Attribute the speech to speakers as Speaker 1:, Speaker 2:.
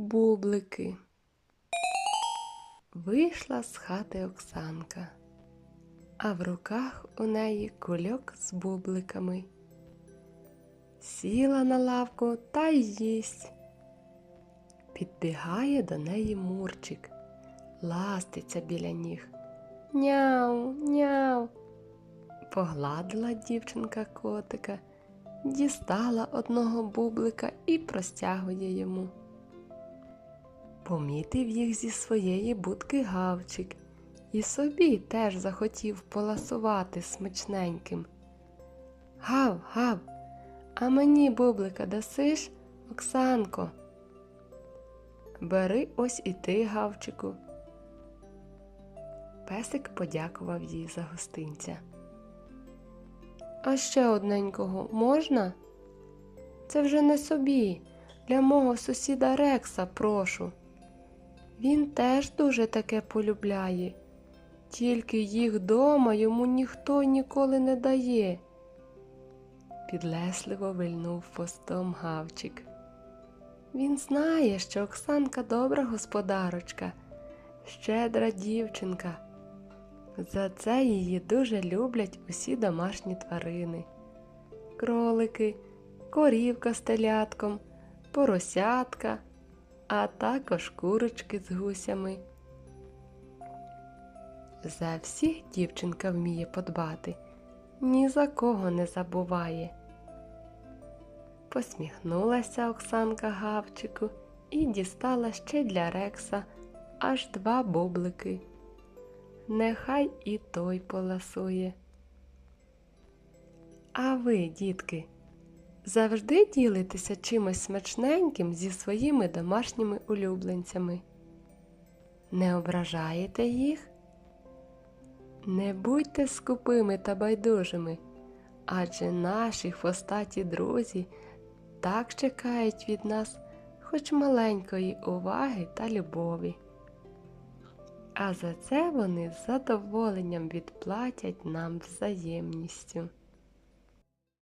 Speaker 1: бублики. Вийшла з хати Оксанка, а в руках у неї кульок з бубликами. Сіла на лавку та їсть. Підбігає до неї Мурчик, ластиться біля ніг. Няу, няу. Погладила дівчинка котика, дістала одного бублика і простягує йому. Помітив їх зі своєї будки гавчик і собі теж захотів поласувати смачненьким. Гав, гав, а мені бублика дасиш, Оксанко? Бери ось і ти, гавчику. Песик подякував їй за гостинця. А ще одненького можна? Це вже не собі, для мого сусіда Рекса прошу. Він теж дуже таке полюбляє, тільки їх дома йому ніхто ніколи не дає. Підлесливо вильнув хвостом гавчик. Він знає, що Оксанка добра господарочка, щедра дівчинка. За це її дуже люблять усі домашні тварини. Кролики, корівка з телятком, поросятка, а також курочки з гусями. За всіх дівчинка вміє подбати, ні за кого не забуває. Посміхнулася Оксанка Гавчику і дістала ще для Рекса аж два бублики. Нехай і той поласує. А ви, дітки, завжди ділитеся чимось смачненьким зі своїми домашніми улюбленцями? Не ображаєте їх? Не будьте скупими та байдужими, адже наші хвостаті друзі так чекають від нас хоч маленької уваги та любові. А за це вони з задоволенням відплатять нам взаємністю.